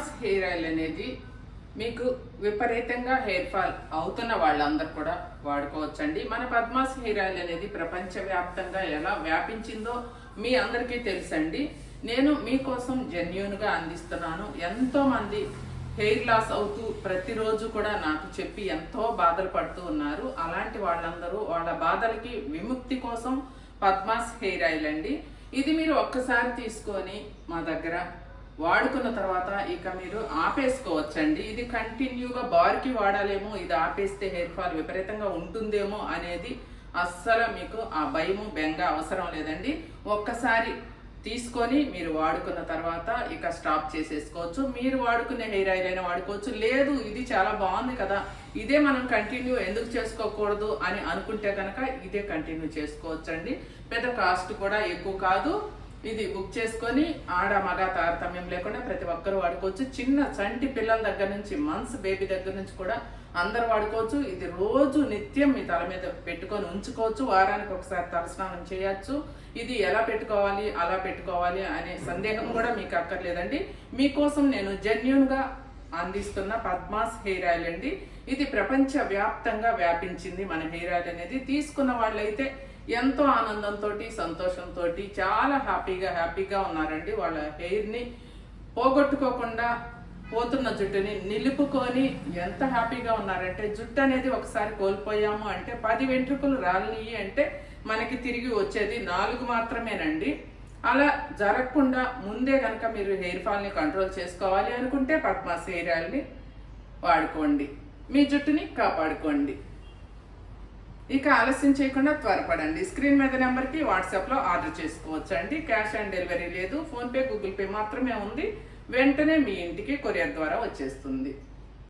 Padma's hair oil అనేది మీకు విపరీతంగా హెయిర్ ఫాల్ అవుతున్న వాళ్ళందరూ కూడా వాడుకోవచ్చండి. మన పద్మాస్ హెయిర్ ఆయిల్ అనేది ప్రపంచవ్యాప్తంగా ఎలా వ్యాపించిందో మీ అందరికీ తెలుసండి. నేను మీకోసం జెన్యున్గా అందిస్తున్నాను. ఎంతోమంది హెయిర్ లాస్ అవుతూ ప్రతిరోజు కూడా నాకు చెప్పి ఎంతో బాధలు పడుతూ ఉన్నారు. అలాంటి వాళ్ళందరూ వాళ్ళ బాధలకి విముక్తి కోసం పద్మాస్ హెయిర్ ఆయిల్ అండి. ఇది మీరు ఒక్కసారి తీసుకొని మా దగ్గర వాడుకున్న తర్వాత ఇక మీరు ఆపేసుకోవచ్చండి. ఇది కంటిన్యూగా బార్కి వాడాలేమో ఇది ఆపేస్తే హెయిర్ ఫాల్ విపరీతంగా ఉంటుందేమో అనేది అస్సలు మీకు ఆ భయము బెంగ అవసరం లేదండి. ఒక్కసారి తీసుకొని మీరు వాడుకున్న తర్వాత ఇక స్టాప్ చేసేసుకోవచ్చు. మీరు వాడుకునే హెయిర్ ఆయిల్ అయినా వాడుకోవచ్చు. లేదు ఇది చాలా బాగుంది కదా ఇదే మనం కంటిన్యూ ఎందుకు చేసుకోకూడదు అని అనుకుంటే కనుక ఇదే కంటిన్యూ చేసుకోవచ్చండి. పెద్ద కాస్ట్ కూడా ఎక్కువ కాదు. ఇది బుక్ చేసుకొని ఆడ మగ తారతమ్యం లేకుండా ప్రతి ఒక్కరు వాడుకోవచ్చు. చిన్న చంటి పిల్లల దగ్గర నుంచి మంత్స్ బేబీ దగ్గర నుంచి కూడా అందరు వాడుకోవచ్చు. ఇది రోజు నిత్యం మీ తల మీద పెట్టుకొని ఉంచుకోవచ్చు. వారానికి ఒకసారి తలస్నానం చేయొచ్చు. ఇది ఎలా పెట్టుకోవాలి అలా పెట్టుకోవాలి అనే సందేహం కూడా మీకు అక్కర్లేదండి. మీకోసం నేను జెన్యున్గా అందిస్తున్న పద్మాస్ హెయిర్ ఆయిల్ అండి. ఇది ప్రపంచ వ్యాప్తంగా వ్యాపించింది మన హెయిర్ ఆయిల్ అనేది. తీసుకున్న వాళ్ళైతే ఎంతో ఆనందంతో సంతోషంతో చాలా హ్యాపీగా హ్యాపీగా ఉన్నారండి. వాళ్ళ హెయిర్ని పోగొట్టుకోకుండా పోతున్న జుట్టుని నిలుపుకొని ఎంత హ్యాపీగా ఉన్నారంటే జుట్టు అనేది ఒకసారి కోల్పోయాము అంటే పది వెంట్రుకలు రాలినాయి అంటే మనకి తిరిగి వచ్చేది నాలుగు మాత్రమేనండి. అలా జరగకుండా ముందే కనుక మీరు హెయిర్ ఫాల్ని కంట్రోల్ చేసుకోవాలి అనుకుంటే పద్మాస్ హెయిర్ ఆయిల్ని వాడుకోండి. మీ జుట్టుని కాపాడుకోండి. ఇక ఆలస్యం చేయకుండా త్వరపడండి. స్క్రీన్ మీద నెంబర్కి వాట్సాప్లో ఆర్డర్ చేసుకోవచ్చు అండి క్యాష్ ఆన్ డెలివరీ లేదు. ఫోన్పే గూగుల్ పే మాత్రమే ఉంది. వెంటనే మీ ఇంటికి కొరియర్ ద్వారా వచ్చేస్తుంది.